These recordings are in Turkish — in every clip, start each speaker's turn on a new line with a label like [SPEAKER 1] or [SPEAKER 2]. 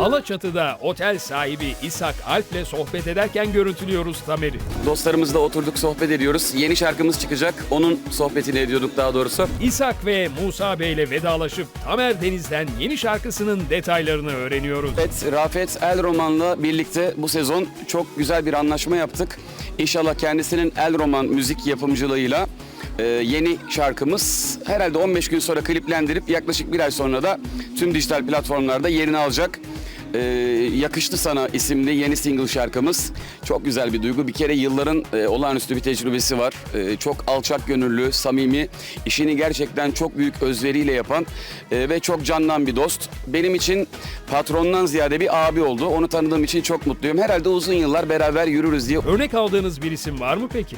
[SPEAKER 1] Alaçatı'da otel sahibi İshak Alp'le sohbet ederken görüntülüyoruz Tamer'i.
[SPEAKER 2] Dostlarımızla oturduk sohbet ediyoruz. Yeni şarkımız çıkacak. Onun sohbetini ediyorduk daha doğrusu.
[SPEAKER 1] İshak ve Musa Bey'le vedalaşıp Tamer Deniz'den yeni şarkısının detaylarını öğreniyoruz.
[SPEAKER 2] Evet, Rafet El Roman'la birlikte bu sezon çok güzel bir anlaşma yaptık. İnşallah kendisinin El Roman müzik yapımcılığıyla e, yeni şarkımız herhalde 15 gün sonra kliplendirip yaklaşık bir ay sonra da tüm dijital platformlarda yerini alacak. E, Yakıştı Sana isimli yeni single şarkımız. Çok güzel bir duygu. Bir kere yılların e, olağanüstü bir tecrübesi var. E, çok alçak gönüllü, samimi, işini gerçekten çok büyük özveriyle yapan e, ve çok candan bir dost. Benim için patrondan ziyade bir abi oldu. Onu tanıdığım için çok mutluyum. Herhalde uzun yıllar beraber yürürüz diye.
[SPEAKER 1] Örnek aldığınız bir isim var mı peki?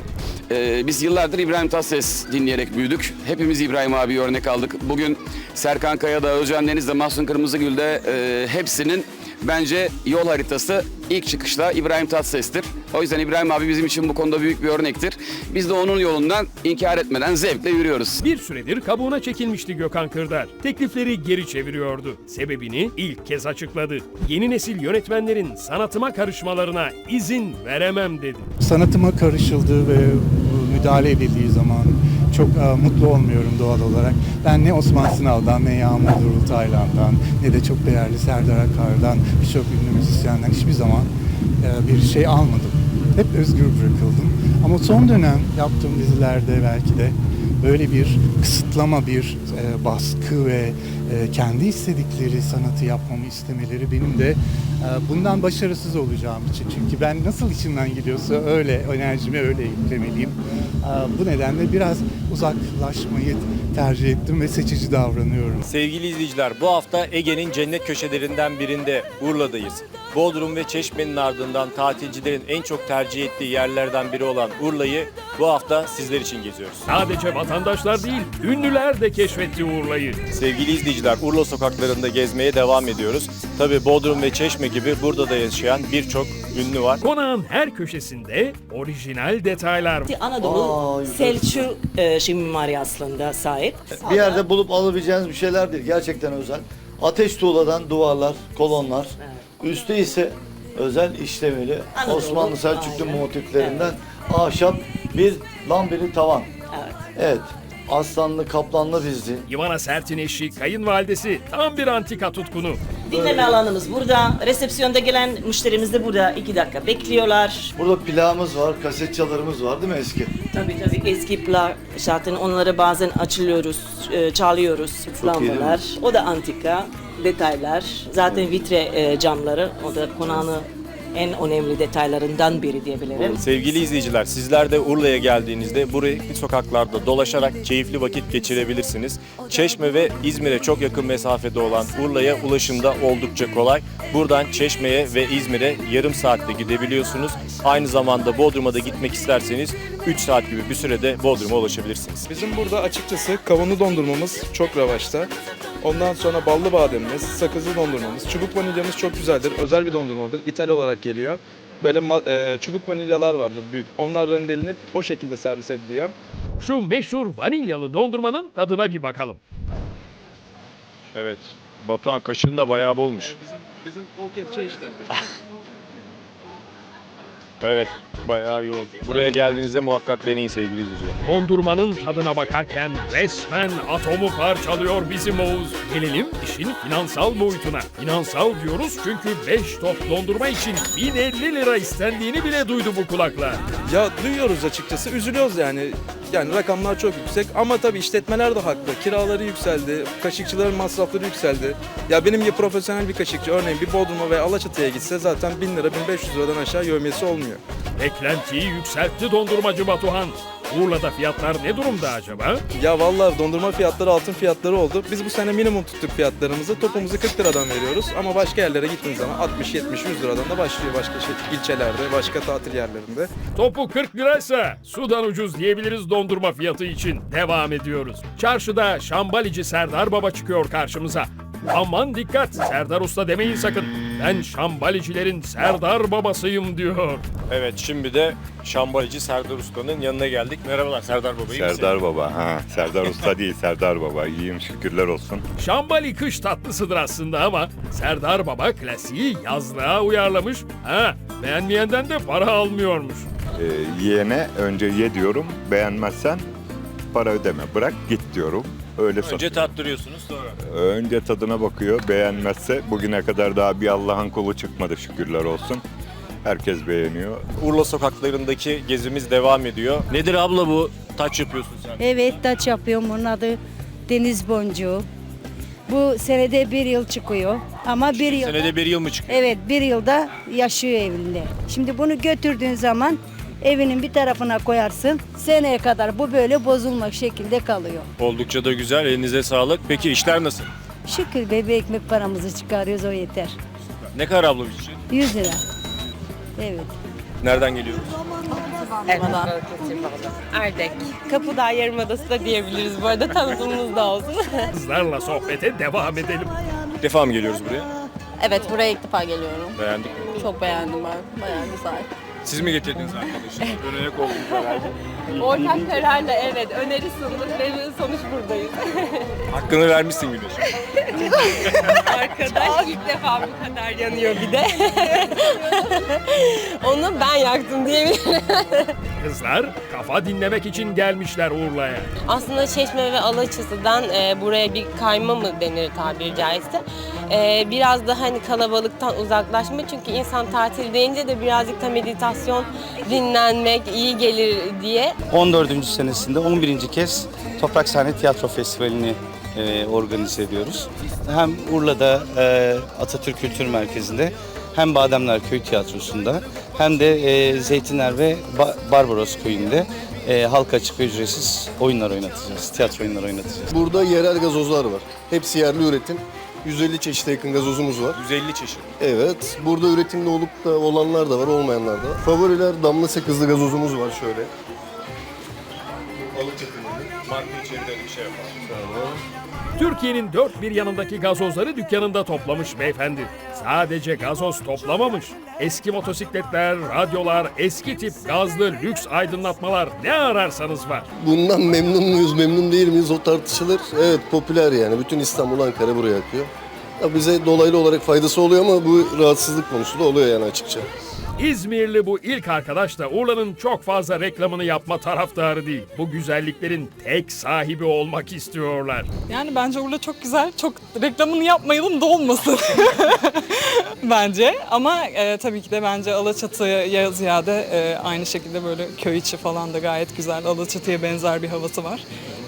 [SPEAKER 2] E, biz yıllardır İbrahim Tatlıses dinleyerek büyüdük. Hepimiz İbrahim abi örnek aldık. Bugün Serkan Kaya'da, Özcan Deniz'de, Mahsun Kırmızıgül'de e, hepsinin bence yol haritası ilk çıkışta İbrahim Tatlıses'tir. O yüzden İbrahim abi bizim için bu konuda büyük bir örnektir. Biz de onun yolundan inkar etmeden zevkle yürüyoruz.
[SPEAKER 1] Bir süredir kabuğuna çekilmişti Gökhan Kırdar. Teklifleri geri çeviriyordu. Sebebini ilk kez açıkladı. Yeni nesil yönetmenlerin sanatıma karışmalarına izin veremem dedi.
[SPEAKER 3] sanatıma karışıldığı ve müdahale edildiği zaman çok e, mutlu olmuyorum doğal olarak. Ben ne Osman Sınav'dan ne Yağmur Durul Taylan'dan ne de çok değerli Serdar Akar'dan birçok ünlü müzisyenden hiçbir zaman e, bir şey almadım. Hep özgür bırakıldım. Ama son dönem yaptığım dizilerde belki de böyle bir kısıtlama, bir e, baskı ve e, kendi istedikleri sanatı yapmamı istemeleri benim de e, bundan başarısız olacağım için. Çünkü ben nasıl içimden gidiyorsa öyle enerjimi öyle yüklemeliyim. E, bu nedenle biraz uzaklaşmayı tercih ettim ve seçici davranıyorum.
[SPEAKER 4] Sevgili izleyiciler bu hafta Ege'nin cennet köşelerinden birinde Urla'dayız. Bodrum ve Çeşme'nin ardından tatilcilerin en çok tercih ettiği yerlerden biri olan Urla'yı bu hafta sizler için geziyoruz.
[SPEAKER 1] Sadece vatandaşlar değil, ünlüler de keşfetti Urla'yı.
[SPEAKER 4] Sevgili izleyiciler Urla sokaklarında gezmeye devam ediyoruz. Tabi Bodrum ve Çeşme gibi burada da yaşayan birçok ünlü var.
[SPEAKER 1] Konağın her köşesinde orijinal detaylar var.
[SPEAKER 5] Anadolu Selçuk e, şey mimari aslında sahip.
[SPEAKER 6] Bir yerde bulup alabileceğiniz bir şeyler değil. Gerçekten özel. Ateş tuğladan duvarlar, kolonlar. Üstü ise özel işlemeli
[SPEAKER 5] Anadolu,
[SPEAKER 6] Osmanlı Selçuklu
[SPEAKER 5] aynen.
[SPEAKER 6] motiflerinden ahşap bir lambeli tavan.
[SPEAKER 5] Evet.
[SPEAKER 6] Evet. Aslanlı, kaplanlı dizli.
[SPEAKER 1] Ivana Sert'in eşi, kayınvalidesi tam bir antika tutkunu.
[SPEAKER 5] Dinleme alanımız burada. Resepsiyonda gelen müşterimiz de burada iki dakika bekliyorlar.
[SPEAKER 6] Burada plağımız var, kaset çalarımız var değil mi eski?
[SPEAKER 5] Tabii tabii eski plak zaten onları bazen açılıyoruz, e, çalıyoruz lambalar. O da antika detaylar. Zaten vitre e, camları o da konağın en önemli detaylarından biri diyebilirim.
[SPEAKER 4] Sevgili izleyiciler sizler de Urla'ya geldiğinizde bu renkli sokaklarda dolaşarak keyifli vakit geçirebilirsiniz. Çeşme ve İzmir'e çok yakın mesafede olan Urla'ya ulaşımda oldukça kolay. Buradan Çeşme'ye ve İzmir'e yarım saatte gidebiliyorsunuz. Aynı zamanda Bodrum'a da gitmek isterseniz 3 saat gibi bir sürede Bodrum'a ulaşabilirsiniz.
[SPEAKER 7] Bizim burada açıkçası kavunlu dondurmamız çok revaçta. Ondan sonra ballı bademimiz, sakızlı dondurmamız, çubuk vanilyamız çok güzeldir. Özel bir dondurmadır. İthal olarak geliyor. Böyle e, çubuk vanilyalar vardır büyük. Onlar rendelenip o şekilde servis ediliyor.
[SPEAKER 1] Şu meşhur vanilyalı dondurmanın tadına bir bakalım.
[SPEAKER 4] Evet. Batuhan kaşığın da bayağı bolmuş.
[SPEAKER 7] Bizim o kepçe işte.
[SPEAKER 4] Evet. Bayağı yoğun. Buraya geldiğinizde muhakkak deneyin sevgili izleyiciler.
[SPEAKER 1] Dondurmanın tadına bakarken resmen atomu parçalıyor bizim Oğuz. Gelelim işin finansal boyutuna. Finansal diyoruz çünkü 5 top dondurma için 1050 lira istendiğini bile duydu bu kulaklar.
[SPEAKER 7] Ya duyuyoruz açıkçası. Üzülüyoruz yani. Yani rakamlar çok yüksek ama tabii işletmeler de haklı. Kiraları yükseldi, kaşıkçıların masrafları yükseldi. Ya benim gibi profesyonel bir kaşıkçı örneğin bir Bodrum'a veya Alaçatı'ya gitse zaten 1000 lira 1500 liradan aşağı yövmiyesi olmuyor.
[SPEAKER 1] Beklentiyi yükseltti dondurmacı Batuhan. Urla'da fiyatlar ne durumda acaba?
[SPEAKER 7] Ya vallahi dondurma fiyatları altın fiyatları oldu. Biz bu sene minimum tuttuk fiyatlarımızı. Topumuzu 40 liradan veriyoruz ama başka yerlere gittiğiniz zaman 60, 70, 100 liradan da başlıyor başka şey, ilçelerde, başka tatil yerlerinde.
[SPEAKER 1] Topu 40 liraysa sudan ucuz diyebiliriz dondurma fiyatı için. Devam ediyoruz. Çarşıda şambalici Serdar Baba çıkıyor karşımıza. Aman dikkat Serdar Usta demeyin sakın. Ben şambalicilerin Serdar babasıyım diyor.
[SPEAKER 4] Evet şimdi de şambalici Serdar Usta'nın yanına geldik. Merhabalar Serdar Baba. iyi misin?
[SPEAKER 8] Serdar Baba. Ha, Serdar Usta değil Serdar Baba. İyiyim şükürler olsun.
[SPEAKER 1] Şambali kış tatlısıdır aslında ama Serdar Baba klasiği yazlığa uyarlamış. Ha, beğenmeyenden de para almıyormuş.
[SPEAKER 8] Ee, yeğene önce ye diyorum. Beğenmezsen para ödeme. Bırak git diyorum. Öyle
[SPEAKER 4] Önce
[SPEAKER 8] satıyor.
[SPEAKER 4] tattırıyorsunuz sonra.
[SPEAKER 8] Önce tadına bakıyor. Beğenmezse bugüne kadar daha bir Allah'ın kulu çıkmadı şükürler olsun. Herkes beğeniyor.
[SPEAKER 4] Urla sokaklarındaki gezimiz devam ediyor. Nedir abla bu? Taç yapıyorsun sen.
[SPEAKER 9] Evet taç yapıyorum. Bunun adı deniz boncuğu. Bu senede bir yıl çıkıyor. Ama bir yıl.
[SPEAKER 4] Senede bir yıl mı çıkıyor?
[SPEAKER 9] Evet bir yılda yaşıyor evinde. Şimdi bunu götürdüğün zaman evinin bir tarafına koyarsın. Seneye kadar bu böyle bozulmak şekilde kalıyor.
[SPEAKER 4] Oldukça da güzel. Elinize sağlık. Peki işler nasıl?
[SPEAKER 9] Şükür bebe ekmek paramızı çıkarıyoruz o yeter.
[SPEAKER 4] Ne kadar abla bir için?
[SPEAKER 9] 100 lira. Evet.
[SPEAKER 4] Nereden geliyoruz?
[SPEAKER 10] Erdek. Kapıdağ Yarımadası da diyebiliriz bu arada tanıtımımız da olsun.
[SPEAKER 1] Kızlarla sohbete devam edelim.
[SPEAKER 4] İlk defa mı geliyoruz buraya?
[SPEAKER 10] evet buraya ilk defa geliyorum.
[SPEAKER 4] Beğendik mi?
[SPEAKER 10] Çok beğendim ben. Bayağı güzel.
[SPEAKER 4] Siz mi getirdiniz arkadaşı? Önayak oldunuz herhalde.
[SPEAKER 10] Ortak kararla evet öneri sunduk ve sonuç buradayız.
[SPEAKER 4] Hakkını vermişsin Güneş.
[SPEAKER 10] Arkadaş ilk defa bu kadar yanıyor bir de. Onu ben yaktım diyebilirim.
[SPEAKER 1] Kızlar kafa dinlemek için gelmişler Urla'ya.
[SPEAKER 10] Aslında Çeşme ve Alaçatı'dan e, buraya bir kayma mı denir tabiri caizse. E, biraz da hani kalabalıktan uzaklaşma çünkü insan tatil deyince de birazcık da meditasyon, dinlenmek iyi gelir diye
[SPEAKER 11] 14. senesinde 11. kez Toprak Sahne Tiyatro Festivali'ni e, organize ediyoruz. Hem Urla'da e, Atatürk Kültür Merkezi'nde hem Bademler Köy Tiyatrosu'nda hem de e, Zeytinler ve ba- Barbaros Köyü'nde e, halka açık ve ücretsiz oyunlar oynatacağız, tiyatro oyunları oynatacağız.
[SPEAKER 12] Burada yerel gazozlar var. Hepsi yerli üretim. 150 çeşite yakın gazozumuz var.
[SPEAKER 4] 150 çeşit.
[SPEAKER 12] Evet. Burada üretimde olup da olanlar da var, olmayanlar da var. Favoriler damla sakızlı gazozumuz var şöyle.
[SPEAKER 4] Marka içeride bir şey yapalım.
[SPEAKER 1] Türkiye'nin dört bir yanındaki gazozları dükkanında toplamış beyefendi. Sadece gazoz toplamamış. Eski motosikletler, radyolar, eski tip gazlı lüks aydınlatmalar ne ararsanız var.
[SPEAKER 12] Bundan memnun muyuz, memnun değil miyiz o tartışılır. Evet popüler yani. Bütün İstanbul, Ankara buraya akıyor. Ya bize dolaylı olarak faydası oluyor ama bu rahatsızlık konusu da oluyor yani açıkça.
[SPEAKER 1] İzmirli bu ilk arkadaş da Urla'nın çok fazla reklamını yapma taraftarı değil. Bu güzelliklerin tek sahibi olmak istiyorlar.
[SPEAKER 13] Yani bence Urla çok güzel. Çok reklamını yapmayalım da olmasın. bence. Ama e, tabii ki de bence Alaçatı'ya ziyade e, aynı şekilde böyle köy içi falan da gayet güzel. Alaçatı'ya benzer bir havası var.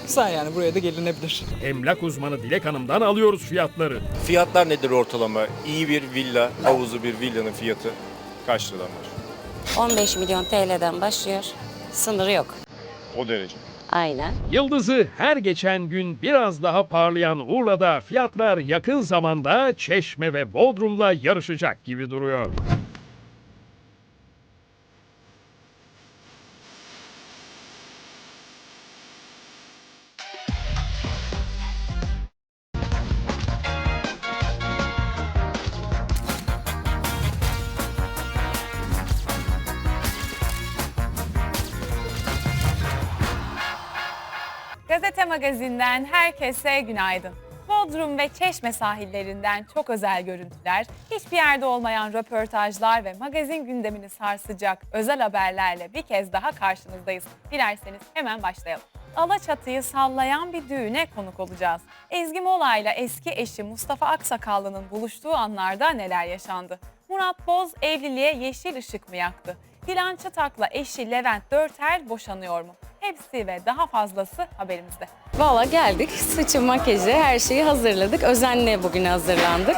[SPEAKER 13] Güzel yani buraya da gelinebilir.
[SPEAKER 1] Emlak uzmanı Dilek Hanım'dan alıyoruz fiyatları.
[SPEAKER 4] Fiyatlar nedir ortalama? İyi bir villa, havuzu bir villanın fiyatı kaç liradan var?
[SPEAKER 9] 15 milyon TL'den başlıyor. Sınırı yok.
[SPEAKER 4] O derece.
[SPEAKER 9] Aynen.
[SPEAKER 1] Yıldızı her geçen gün biraz daha parlayan Urla'da fiyatlar yakın zamanda Çeşme ve Bodrum'la yarışacak gibi duruyor.
[SPEAKER 10] Magazin'den herkese günaydın. Bodrum ve Çeşme sahillerinden çok özel görüntüler, hiçbir yerde olmayan röportajlar ve magazin gündemini sarsacak özel haberlerle bir kez daha karşınızdayız. Dilerseniz hemen başlayalım. Alaçatı'yı sallayan bir düğüne konuk olacağız. Ezgi Mola ile eski eşi Mustafa Aksakallı'nın buluştuğu anlarda neler yaşandı? Murat Boz evliliğe yeşil ışık mı yaktı? Dilan Çıtak'la eşi Levent Dörter boşanıyor mu? Hepsi ve daha fazlası haberimizde.
[SPEAKER 9] Valla geldik. Saçı, makyajı, her şeyi hazırladık. Özenle bugün hazırlandık.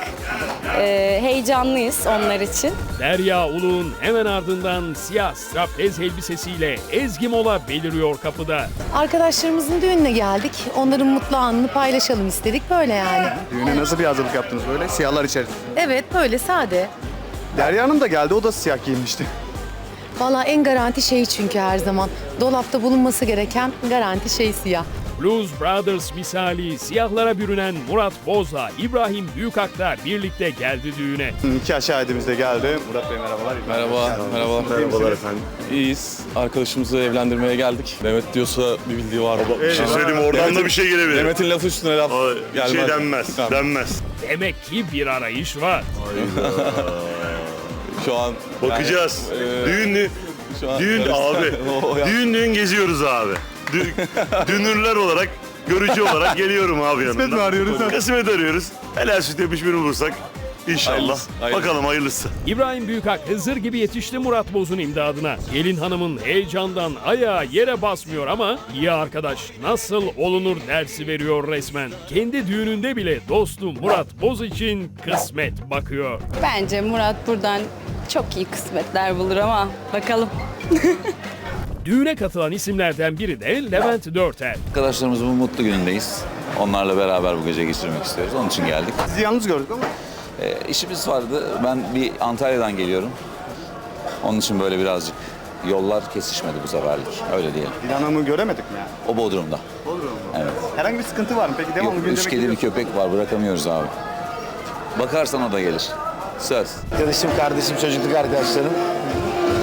[SPEAKER 9] Ee, heyecanlıyız onlar için.
[SPEAKER 1] Derya Uluğ'un hemen ardından siyah straplez elbisesiyle Ezgi Mola beliriyor kapıda.
[SPEAKER 13] Arkadaşlarımızın düğününe geldik. Onların mutlu anını paylaşalım istedik. Böyle yani.
[SPEAKER 12] Düğüne nasıl bir hazırlık yaptınız böyle? Siyahlar içerisinde.
[SPEAKER 13] Evet böyle sade.
[SPEAKER 12] Derya Hanım da geldi, o da siyah giyinmişti.
[SPEAKER 13] Valla en garanti şey çünkü her zaman. Dolapta bulunması gereken garanti şey siyah.
[SPEAKER 1] Blues Brothers misali siyahlara bürünen Murat Boz'la İbrahim Büyükak'ta birlikte geldi düğüne.
[SPEAKER 2] Nikah şahidimiz de geldi. Murat Bey merhabalar.
[SPEAKER 14] Merhaba, merhaba.
[SPEAKER 2] Merhabalar efendim.
[SPEAKER 14] İyiyiz. Arkadaşımızı evlendirmeye geldik. Mehmet diyorsa bir bildiği var.
[SPEAKER 2] Bir şey söyleyeyim oradan da bir şey gelebilir.
[SPEAKER 14] Mehmet'in lafı üstüne laf
[SPEAKER 2] Bir
[SPEAKER 14] gelmez.
[SPEAKER 2] şey denmez. Denmez.
[SPEAKER 1] Demek ki bir arayış var.
[SPEAKER 14] Şu an
[SPEAKER 2] Bakacağız.
[SPEAKER 14] Yani, e,
[SPEAKER 2] Düğün
[SPEAKER 14] şu an
[SPEAKER 2] düğün abi.
[SPEAKER 14] O
[SPEAKER 2] düğün düğün geziyoruz abi. Dü- dünürler olarak görücü olarak geliyorum abi yanında. Kısmet mi arıyoruz? Kısmet arıyoruz. Helal süt yapmış birini bulursak inşallah.
[SPEAKER 14] Hayırlısı, hayırlısı.
[SPEAKER 2] Bakalım hayırlısı.
[SPEAKER 1] İbrahim Büyükak Hızır gibi yetişti Murat Boz'un imdadına. Gelin hanımın heyecandan ayağı yere basmıyor ama iyi arkadaş nasıl olunur dersi veriyor resmen. Kendi düğününde bile dostu Murat Boz için kısmet bakıyor.
[SPEAKER 15] Bence Murat buradan çok iyi kısmetler bulur ama bakalım.
[SPEAKER 1] Düğüne katılan isimlerden biri de Levent Dörter.
[SPEAKER 16] Arkadaşlarımızın bu mutlu günündeyiz. Onlarla beraber bu gece geçirmek istiyoruz. Onun için geldik.
[SPEAKER 2] Sizi yalnız gördük ama.
[SPEAKER 16] Ee, işimiz vardı. Ben bir Antalya'dan geliyorum. Onun için böyle birazcık yollar kesişmedi bu seferlik. Öyle diyelim.
[SPEAKER 2] Dilan Hanım'ı göremedik mi yani?
[SPEAKER 16] O Bodrum'da.
[SPEAKER 2] Mu?
[SPEAKER 16] Evet.
[SPEAKER 2] Herhangi bir sıkıntı var mı? Peki devamlı
[SPEAKER 16] Yok,
[SPEAKER 2] gündeme
[SPEAKER 16] üç kedi bir köpek var. Bırakamıyoruz abi. Bakarsan o da gelir. Söz.
[SPEAKER 6] Arkadaşım, kardeşim, çocukluk arkadaşlarım.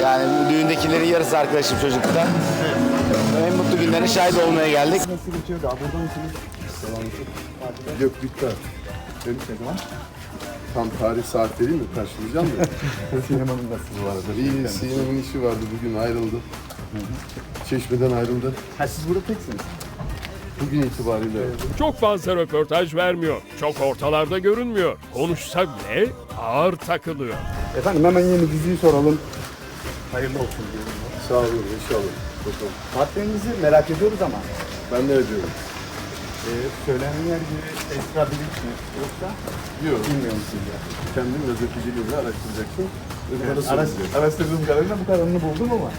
[SPEAKER 6] Yani bu düğündekilerin yarısı arkadaşım çocuklukta. En mutlu günlerin şahit olmaya geldik.
[SPEAKER 17] Gökbük'ten. Benim ne zaman? Tam tarih saat vereyim mi? Karşılayacağım mı? Sinema'nın nasıl bu arada? İyi, Sinema'nın işi vardı. Bugün ayrıldı. Çeşmeden ayrıldı.
[SPEAKER 2] Ha siz burada teksiniz.
[SPEAKER 17] Bugün itibariyle.
[SPEAKER 1] Çok fazla röportaj vermiyor. Çok ortalarda görünmüyor. Konuşsa bile ağır takılıyor.
[SPEAKER 2] Efendim hemen yeni diziyi soralım. Hayırlı olsun diyorum.
[SPEAKER 17] Sağ olun inşallah. Bakalım.
[SPEAKER 2] Partnerinizi merak ediyoruz ama.
[SPEAKER 17] Ben ne ediyorum?
[SPEAKER 2] E, söylenenler gibi Esra Bilinç mi? Yoksa
[SPEAKER 17] Yok.
[SPEAKER 2] bilmiyor musunuz ya?
[SPEAKER 17] Kendin gazeteciliğini araştıracaksın.
[SPEAKER 2] Evet, araş- araştırdığım kadarıyla bu kadarını buldum ama.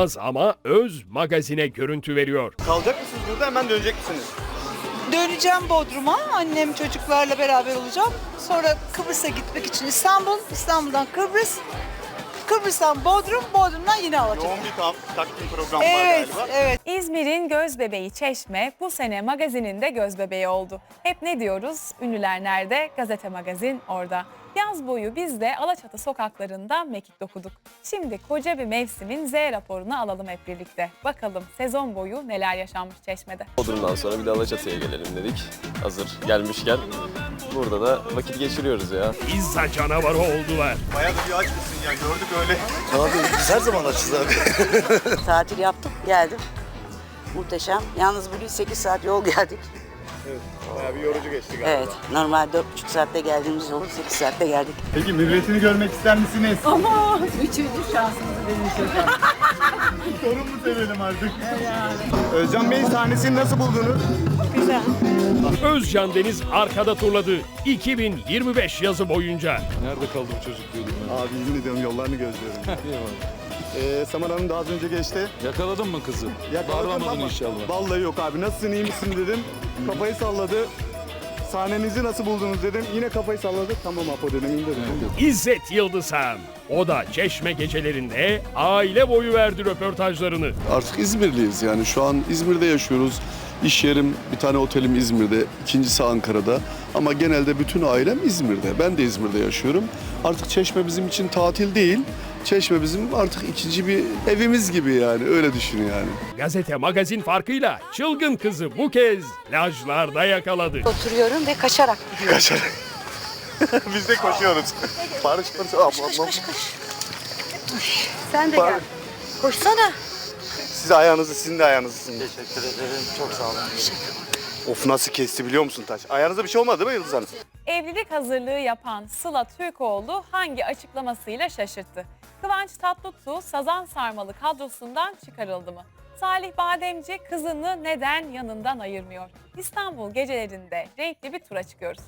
[SPEAKER 1] Az ama öz magazine görüntü veriyor.
[SPEAKER 2] Kalacak mısınız burada hemen dönecek misiniz?
[SPEAKER 15] Döneceğim Bodrum'a. Annem çocuklarla beraber olacağım. Sonra Kıbrıs'a gitmek için İstanbul, İstanbul'dan Kıbrıs, Kıbrıs'tan Bodrum, Bodrum'dan yine alacağım.
[SPEAKER 2] Yoğun bir tam, takvim programı var
[SPEAKER 15] Evet,
[SPEAKER 2] galiba.
[SPEAKER 15] evet.
[SPEAKER 10] İzmir'in göz bebeği Çeşme bu sene magazinin de göz bebeği oldu. Hep ne diyoruz? Ünlüler nerede? Gazete magazin orada. Yaz boyu biz de Alaçatı sokaklarında mekik dokuduk. Şimdi koca bir mevsimin Z raporunu alalım hep birlikte. Bakalım sezon boyu neler yaşanmış Çeşme'de.
[SPEAKER 14] Bodrum'dan sonra bir de Alaçatı'ya gelelim dedik. Hazır gelmişken burada da vakit geçiriyoruz ya.
[SPEAKER 1] Pizza canavarı oldular.
[SPEAKER 2] Bayağı da bir aç mısın ya gördük öyle.
[SPEAKER 6] Abi biz her zaman açız abi.
[SPEAKER 5] Tatil yaptık, geldim. Muhteşem. Yalnız bugün 8 saat yol geldik.
[SPEAKER 2] Bayağı bir yorucu geçti galiba.
[SPEAKER 5] Evet, normal 4,5 saatte geldiğimiz yolu 8 saatte geldik.
[SPEAKER 2] Peki mürüvvetini görmek ister misiniz?
[SPEAKER 5] Ama üçüncü şansımızı deneyeceğiz.
[SPEAKER 2] Sorun mu sevelim artık? Özcan Bey'in sahnesini nasıl buldunuz?
[SPEAKER 5] Güzel.
[SPEAKER 1] Özcan Deniz arkada turladı 2025 yazı boyunca.
[SPEAKER 14] Nerede kaldı bu çocuk diyordum
[SPEAKER 2] Abi yemin ediyorum yollarını gözlüyorum. ee, Samar Hanım da az önce geçti.
[SPEAKER 14] Yakaladın mı kızı?
[SPEAKER 2] Yakaladım
[SPEAKER 14] Bağlamadın
[SPEAKER 2] ama-
[SPEAKER 14] inşallah.
[SPEAKER 2] Vallahi yok abi. Nasılsın iyi misin dedim. Kafayı salladı. Sahnenizi nasıl buldunuz dedim. Yine kafayı salladı. Tamam Apo dedim indirdim.
[SPEAKER 1] İzzet Yıldızhan. O da Çeşme gecelerinde aile boyu verdi röportajlarını.
[SPEAKER 17] Artık İzmirliyiz yani. Şu an İzmir'de yaşıyoruz. İş yerim, bir tane otelim İzmir'de, ikincisi Ankara'da. Ama genelde bütün ailem İzmir'de. Ben de İzmir'de yaşıyorum. Artık Çeşme bizim için tatil değil. Çeşme bizim artık ikinci bir evimiz gibi yani. Öyle düşün yani.
[SPEAKER 1] Gazete magazin farkıyla çılgın kızı bu kez plajlarda yakaladı.
[SPEAKER 18] Oturuyorum ve kaçarak gidiyorum.
[SPEAKER 2] Biz de koşuyoruz. Barış barış. Abla, abla.
[SPEAKER 18] Sen de gel. Koşsana.
[SPEAKER 2] Siz ayağınızı, sizin de ayağınızı. Teşekkür ederim. Çok sağ olun. Of nasıl kesti biliyor musun taş? Ayağınıza bir şey olmadı değil mi Yıldız Hanım?
[SPEAKER 10] Evlilik hazırlığı yapan Sıla Türkoğlu hangi açıklamasıyla şaşırttı? Kıvanç Tatlıtuğ sazan sarmalı kadrosundan çıkarıldı mı? Salih Bademci kızını neden yanından ayırmıyor? İstanbul gecelerinde renkli bir tura çıkıyoruz.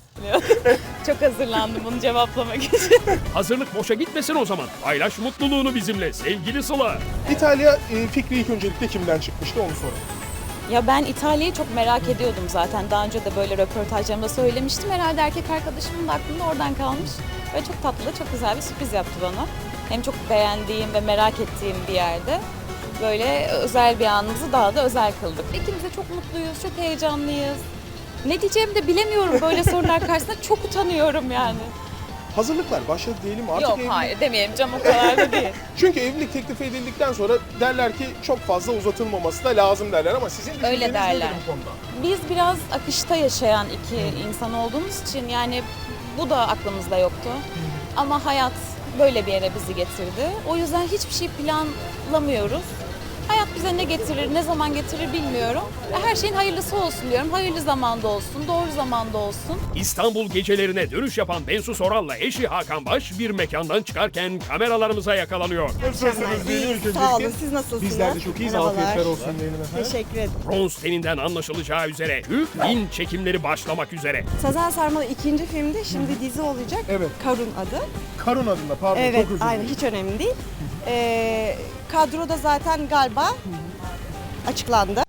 [SPEAKER 15] Çok hazırlandım bunu cevaplamak için.
[SPEAKER 1] Hazırlık boşa gitmesin o zaman. Paylaş mutluluğunu bizimle sevgili Sıla.
[SPEAKER 14] İtalya fikri ilk öncelikle kimden çıkmıştı onu soralım.
[SPEAKER 15] Ya ben İtalya'yı çok merak ediyordum zaten. Daha önce de böyle röportajlarımda söylemiştim. Herhalde erkek arkadaşımın da aklında oradan kalmış. Ve çok tatlı, çok güzel bir sürpriz yaptı bana. Hem çok beğendiğim ve merak ettiğim bir yerde. böyle özel bir anımızı daha da özel kıldık. İkimiz de çok mutluyuz, çok heyecanlıyız. Ne diyeceğimi de bilemiyorum böyle sorular karşısında. Çok utanıyorum yani.
[SPEAKER 19] Hazırlıklar başladı diyelim artık
[SPEAKER 15] Yok
[SPEAKER 19] evlilik-
[SPEAKER 15] hayır demeyelim canım o kadar da değil.
[SPEAKER 19] Çünkü evlilik teklif edildikten sonra derler ki çok fazla uzatılmaması da lazım derler ama sizin düşünceniz
[SPEAKER 15] Öyle derler.
[SPEAKER 19] nedir bu konuda?
[SPEAKER 15] Biz biraz akışta yaşayan iki insan olduğumuz için yani bu da aklımızda yoktu. Ama hayat böyle bir yere bizi getirdi. O yüzden hiçbir şey planlamıyoruz. Hayat bize ne getirir, ne zaman getirir bilmiyorum. Her şeyin hayırlısı olsun diyorum. Hayırlı zamanda olsun, doğru zamanda olsun.
[SPEAKER 1] İstanbul gecelerine dönüş yapan Bensu Soral'la eşi Hakan Baş bir mekandan çıkarken kameralarımıza yakalanıyor.
[SPEAKER 19] Nasılsınız öncelikle.
[SPEAKER 20] Sağ olun. Siz nasılsınız?
[SPEAKER 19] Bizler de çok iyiyiz. Afiyetler olsun diyelim efendim.
[SPEAKER 20] Teşekkür ederim.
[SPEAKER 1] Bronz teninden anlaşılacağı üzere film çekimleri başlamak üzere.
[SPEAKER 20] Sazen Sarmalı ikinci filmde şimdi dizi olacak.
[SPEAKER 19] Evet.
[SPEAKER 20] Karun adı.
[SPEAKER 19] Karun adında pardon
[SPEAKER 20] evet,
[SPEAKER 19] çok özür dilerim.
[SPEAKER 20] aynen hiç önemli değil. Ee, kadroda zaten galiba açıklandı.